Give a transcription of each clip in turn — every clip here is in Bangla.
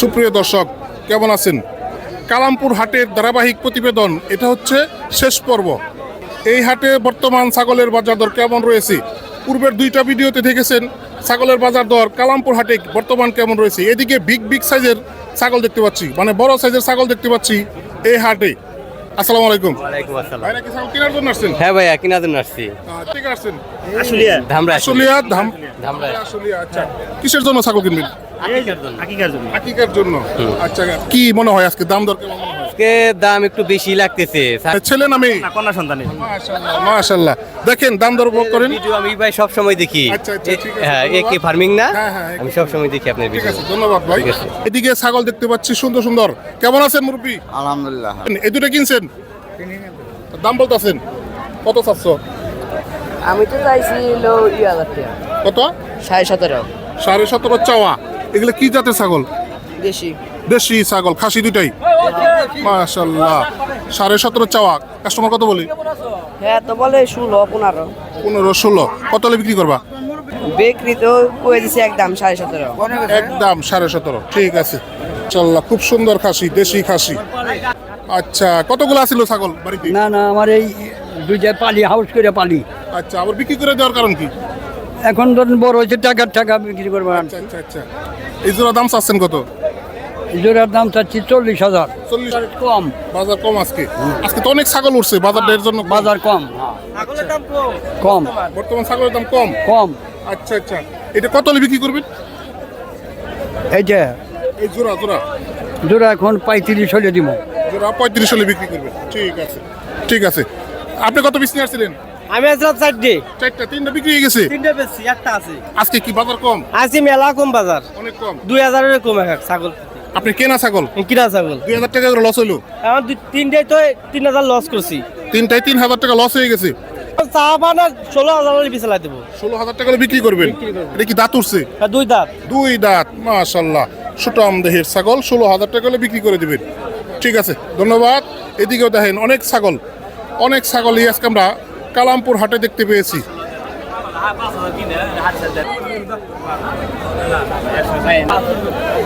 সুপ্রিয় দর্শক কেমন আছেন? কালামপুর হাটের ধারাবাহিক প্রতিবেদন এটা হচ্ছে শেষ পর্ব। এই হাটে বর্তমান ছাগলের বাজার দর কেমন রয়েছে? পূর্বের দুইটা ভিডিওতে দেখেছেন ছাগলের বাজার দর কালামপুর হাটে বর্তমান কেমন রয়েছে? এদিকে বিগ বিগ সাইজের ছাগল দেখতে পাচ্ছি মানে বড় সাইজের ছাগল দেখতে পাচ্ছি এই হাটে। আসসালামু আলাইকুম। ওয়ালাইকুম আসসালাম। ভাইরা কি ছাগল কেনার জন্য আসছেন? হ্যাঁ ভাইয়া কিনা জন্য আসছি। ঠিক আসছেন? আশুলিয়া। ধামরা আশুলিয়া ধাম ধামরা আশুলিয়া আচ্ছা। কিসের জন্য ছাগল কিনবেন? আকিকার জন্য। আকিকার জন্য। আচ্ছা কি মনে হয় আজকে? দাম দর কেমন মনে হয়? আজকে দাম একটু বেশি লাগতেছে ছেলে না মেয়ে? কন্যা সন্তানের মাশাল্লাহ দেখেন দাম দর উপভোগ করেন। ভিডিও আমি ভাই সব সময় দেখি। আচ্ছা, আচ্ছা, ঠিক আছে, হ্যাঁ। একে ফার্মিং না? হ্যাঁ, হ্যাঁ, আমি সব সময় দেখি আপনার ঠিক আছে ধন্যবাদ ভাই। এদিকে ছাগল দেখতে পাচ্ছি সুন্দর সুন্দর। কেমন আছেন মুরব্বী? আলহামদুলিল্লাহ। এই দুটো কিনছেন? দাম বলতেছেন। কত চারশো আমি তো চাইছি কত? সাড়ে সতেরো। সাড়ে সতেরো চাওয়া। এগুলো কি জাতের ছাগল? বেশি দেশি ছাগল খাসি দুটাই মাশাল্লাহ সাড়ে সতেরো চাওয়া। কাস্টমার কত বলি? হ্যাঁ তো বলে ষোলো পনেরো। পনেরো ষোলো। কত হলে বিক্রি করবা? বিক্রি তো করে দিছে একদম সাড়ে সতেরো। একদম সাড়ে সতেরো। ঠিক আছে। চাল্লাহ খুব সুন্দর খাসি দেশি খাসি। আচ্ছা কতগুলো আছিল ছাগল বাড়িতে? না না আমার এই দুইটা পালি হাউস করে পালি। আচ্ছা আবার বিক্রি করে দেওয়ার কারণ কি? এখন ধরুন বড় হয়েছে টাকার টাকা বিক্রি করব আচ্ছা আচ্ছা আচ্ছা। এই জোড়া দাম চাচ্ছেন কত? জোড়ার দাম চাচ্ছি চল্লিশ হাজার। চল্লিশ কম। বাজার কম আজকে? আজকে তো অনেক ছাগল উঠছে বাজার এর জন্য কম। বাজার কম। কম। বর্তমান ছাগলের দাম কম? কম। আচ্ছা আচ্ছা। এটা কত হলে বিক্রি করবেন? এই যে এই জোড়া জোড়া। জোড়া এখন পঁয়ত্রিশ হলে দিব। জোড়া পঁয়ত্রিশ হলে বিক্রি করবেন। ঠিক আছে ঠিক আছে। আপনি কত পিস নিয়ে আসছিলেন? আমি আসলাম চারটে। চারটা তিনটা বিক্রি হয়ে গেছে? তিনটে বেশি একটা আছে। আজকে কি বাজার কম? আজকে মেলা কম বাজার। অনেক কম। দুই হাজারের কম এক ছাগল। আপনি কেনা ছাগল? কিনা ছাগল। দুই হাজার টাকা করে লস হইল। আমার তিনটাই তো তিন হাজার লস করছি। তিনটায় তিন হাজার টাকা লস হয়ে গেছে। চা ষোলো হাজার বিছালাই দেবো ষোলো হাজার টাকা হলে বিক্রি করবেন? এটা কি দাঁত উঠছে? দুই দাঁত। দুই দাঁত মাশাল্লাহ সুটাম দেহের ছাগল ষোলো হাজার টাকা হলে বিক্রি করে দিবেন। ঠিক আছে ধন্যবাদ। এদিকেও দেখেন অনেক ছাগল। অনেক ছাগলই আজকে আমরা কালামপুর হাটে দেখতে পেয়েছি।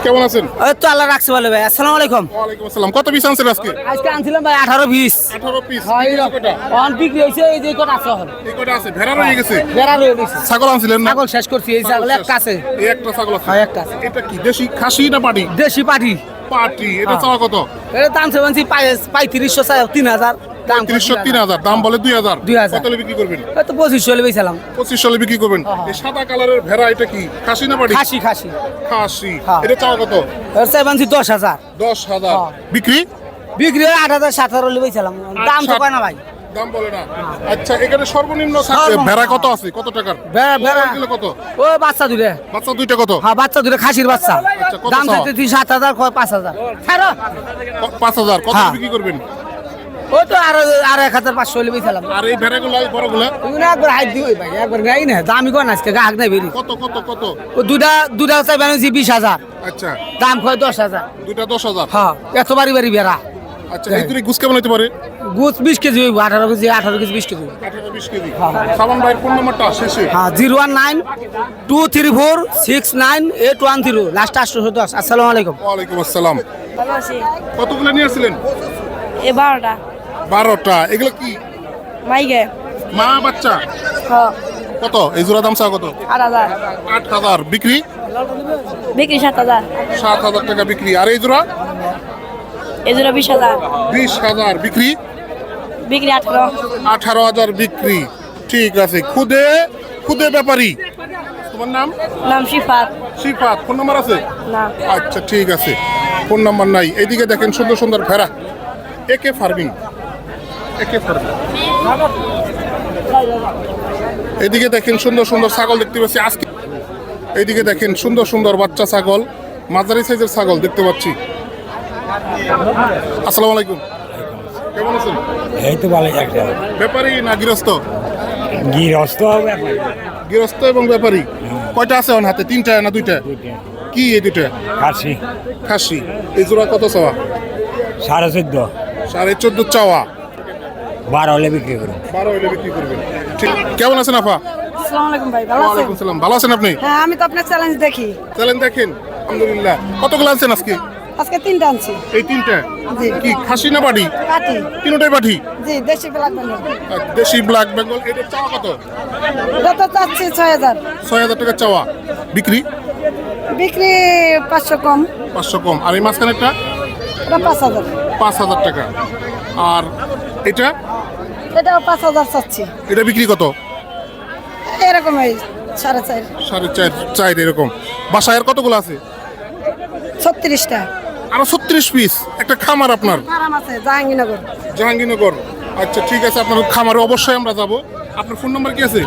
কেমন আছেন? ওই তো আল্লাহ রাখছে বলে ভাই। আসসালামু আলাইকুম। ওয়ালাইকুম আসসালাম। কত পিস আনছেন আজকে? আজকে আনছিলাম ভাই আঠারো পিস আঠারো পিস কটা? অন বিক্রি হয়েছে এই যে কটা আছে এই কটা আছে। ভেড়া রয়ে গেছে? বেড়া রয়ে গেছে। ছাগল আনছিলেন না? ছাগল শেষ করছি এই ছাগল একটা আছে। এই একটা ছাগল আছে। হ্যাঁ, একটা আছে। এটা কি দেশি খাসি না পাটি? দেশি পাটি। পাটি। এটা হ্যাঁ। চাওয়া কত? এটা দাম সেভেন্সি তিন হাজার। দাম তিরিশশো তিন হাজার দাম বলে দুই হাজার। 2000 কত হলে বিক্রি করবেন? তো পঁচিশশো হলে বেছিলাম বিক্রি করবেন। এই সাদা কালারের ভেড়া এটা কি? খাসি না বাড়ি? খাসি খাসি। খাসি। হ্যাঁ। এটা কত? সেভেন্সি দশ হাজার। দশ হাজার। হ্যাঁ। বিক্রি? বিক্রি হয় আট হাজার সাত হাজার হলে বেছিলাম দাম তো আচ্ছা। না ভাই। দাম বলে না। আচ্ছা এখানে সর্বনিম্ন ভেড়া কত আছে? কত টাকার? ভেড়া- ভেড়া- কিলো কত? ও বাচ্চা দুইটা। কত? হ্যাঁ বাচ্চা খাসির বাচ্চা। আচ্ছা, দাম? চাইতে তুই সাত হাজার কয় পাঁচ হাজার। পাঁচ হাজার। কত হ্যাঁ। বিক্রি করবেন? ওই তো আরও আর এক হাজার পাঁচশো হলে বেছিলাম আর এই ভেড়াগুলো এই বড়গুলো? একবার হাইট দিই ভাই একবার গাই না দামি কয় না আজকে গাহক নাই বেরি। কত কত কত? ও দুটা দুটা চাই বেরোছি বিশ হাজার। আচ্ছা। দাম কয় দশ হাজার। দুইটা দশ হাজার? হ্যাঁ এত বাড়ি বাড়ি বেড়া আচ্ছা এই গুছ কেমন হতে পারে? গুছ বিশ কেজি হইব আঠারো কেজি আঠারো কেজি বিশ কেজি। আঠারো বিশ কেজি। সাবান ভাইয়ের ফোন নাম্বারটা শেষে। হ্যাঁ zero one nine two three four six nine eight one zero last আটশো দশ আসসালামু আলাইকুম। ওয়ালাইকুম আসসালাম। কতগুলো নিয়ে আসছিলেন? এ বারোটা। বারোটা এগুলো কি? মাইকে মা বাচ্চা? কত? এই জোড়া দাম চা কত? আট হাজার। আট হাজার। বিক্রি? বিক্রি সাত হাজার। সাত হাজার টাকা বিক্রি। আর এই জোড়া? এ জোড়া বিশ হাজার। বিশ হাজার। বিক্রি? বিক্রি আঠারো। আঠারো হাজার বিক্রি। ঠিক আছে। খুদে খুদে ব্যাপারী। তোমার নাম? নাম শিফাত। শিফাত। ফোন নাম্বার আছে? না। আচ্ছা ঠিক আছে। ফোন নাম্বার নাই। এইদিকে দেখেন সুন্দর সুন্দর ভেড়া। একে ফার্মিং? এদিকে দেখেন সুন্দর সুন্দর ছাগল দেখতে পাচ্ছি। আজকে এইদিকে দেখেন সুন্দর সুন্দর বাচ্চা ছাগল মাঝারি সাইজের ছাগল দেখতে পাচ্ছি। আসসালামু আলাইকুম। কেমন আছেন? এই তো ভালো একটা ব্যাপারী না গৃহস্থ? গৃহস্থ গৃহস্থ এবং ব্যাপারী? কয়টা আছে ওর হাতে? তিনটা না দুইটা? কি এই দুইটা? খাসি। এই জোড়া কত চাওয়া? সাড়ে চোদ্দ। সাড়ে চোদ্দ চাওয়া। বারো হলে বিক্রি করুন। বারো হলে বিক্রি করবেন। ঠিক কেমন আছেন আপা? আসসালামু আলাইকুম ভাই ভালো আছেন? সালাম ভালো আছেন আপনি? হ্যাঁ আমি তো আপনার চ্যালেঞ্জ দেখি। চ্যালেঞ্জ দেখেন আলহামদুলিল্লাহ। কতগুলো আনছেন আজকে? আজকে তিনটা আনছি। এই তিনটা? জি। কি খাসি না বাড়ি কাটি তিনটাই পাঠি জি দেশি ব্ল্যাক বেঙ্গল দেশি ব্ল্যাক বেঙ্গল এটা চাওয়া কত? এটা তো চাচ্ছি ছয় হাজার। ছয় হাজার টাকা চাওয়া। বিক্রি? বিক্রি পাঁচশো কম। পাঁচশো কম। আর এই মাঝখানেরটা? এটা পাঁচ হাজার। পাঁচ হাজার টাকা। আর এটা? এটাও পাঁচ হাজার চাচ্ছি। এটা বিক্রি কত? এরকম এই সাড়ে চার। সাড়ে চার চার এরকম। বাসায় আর কতগুলো আছে? ছত্রিশটা। আরও ছত্রিশ পিস একটা খামার আপনার? ফার্ম আছে জাহাঙ্গীরনগর। জাহাঙ্গীরনগর। আচ্ছা ঠিক আছে আপনার খামারে অবশ্যই আমরা যাব। আপনার ফোন নাম্বার কি আছে?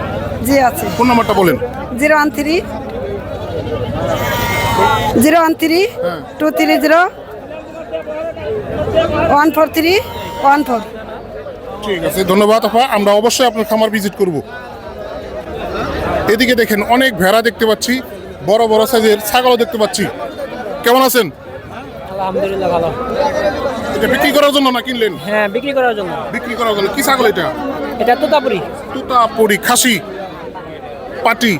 জি আছে। ফোন নাম্বারটা বলেন। Zero one three zero one three হ্যাঁ। Two three zero one four three one four. ঠিক আছে ধন্যবাদ আপা। আমরা অবশ্যই আপনার খামার ভিজিট করব। এদিকে দেখেন অনেক ভেড়া দেখতে পাচ্ছি বড় বড় সাইজের ছাগলও দেখতে পাচ্ছি। কেমন আছেন? আলহামদুলিল্লাহ ভালো। এটা বিক্রি করার জন্য না কিনলেন? হ্যাঁ বিক্রি করার জন্য। বিক্রি করার জন্য। কি ছাগল এটা? এটা তোতাপুরি। তুতাপুরি খাসি। পাটি।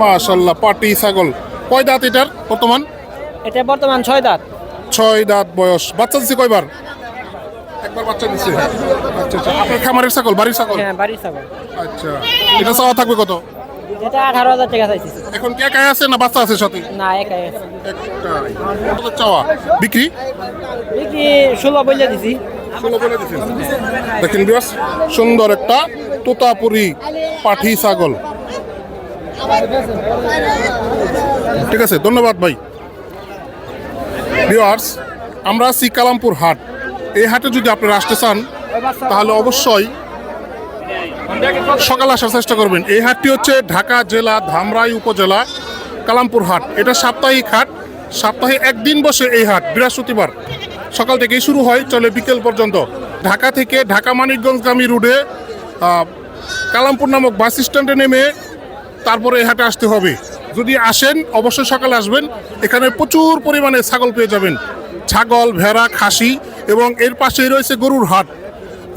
মাশাল্লাহ পাটি ছাগল। কয় দাঁত এটার বর্তমান? এটা বর্তমান ছয় দাঁত। ছয় দাঁত বয়স। বাচ্চা দিচ্ছে কয়বার? একবার বাচ্চা দিচ্ছে আচ্ছা আচ্ছা। আপনার খামারের ছাগল বাড়ির ছাগল? হ্যাঁ বাড়ির ছাগল। আচ্ছা। এটা চাওয়া থাকবে কত? এটা আঠারো হাজার টাকা চাইছি। এখন কে একাই আছে না বাচ্চা আছে সাথে? না একাই আছে। একটাই চাওয়া? বিক্রি? বিক্রি ষোলো বলে দিছি। দেখেন সুন্দর একটা তোতাপুরি পাঠি ছাগল। ঠিক আছে ধন্যবাদ ভাই। ভিউয়ার্স আমরা আছি কালামপুর হাট। এই হাটে যদি আপনারা আসতে চান তাহলে অবশ্যই সকালে আসার চেষ্টা করবেন। এই হাটটি হচ্ছে ঢাকা জেলা ধামরাই উপজেলা কালামপুর হাট। এটা সাপ্তাহিক হাট। সপ্তাহে একদিন বসে এই হাট বৃহস্পতিবার। সকাল থেকেই শুরু হয় চলে বিকেল পর্যন্ত। ঢাকা থেকে ঢাকা মানিকগঞ্জগামী আহ, কালামপুর নামক বাস স্ট্যান্ডে নেমে তারপরে এই হাটে আসতে হবে। যদি আসেন অবশ্যই সকালে আসবেন। এখানে প্রচুর পরিমাণে ছাগল পেয়ে যাবেন। ছাগল ভেড়া খাসি এবং এর পাশেই রয়েছে গরুর হাট।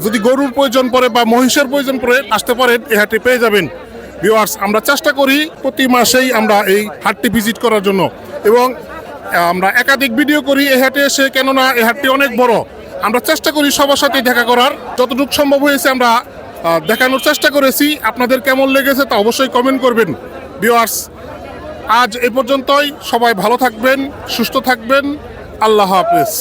যদি গরুর প্রয়োজন পড়ে বা মহিষের প্রয়োজন পড়ে, আসতে পারেন, এই হাটে পেয়ে যাবেন। ভিউয়ার্স আমরা চেষ্টা করি প্রতি মাসেই আমরা এই হাটটি ভিজিট করার জন্য। এবং আমরা একাধিক ভিডিও করি এই হাটে এসে, কেননা এই হাটটি অনেক বড়। আমরা চেষ্টা করি সবার সাথে দেখা করার। যতটুকু সম্ভব হয়েছে আমরা দেখানোর চেষ্টা করেছি। আপনাদের কেমন লেগেছে তা অবশ্যই কমেন্ট করবেন। ভিউয়ার্স আজ এ পর্যন্তই। সবাই ভালো থাকবেন, সুস্থ থাকবেন। আল্লাহ হাফেজ।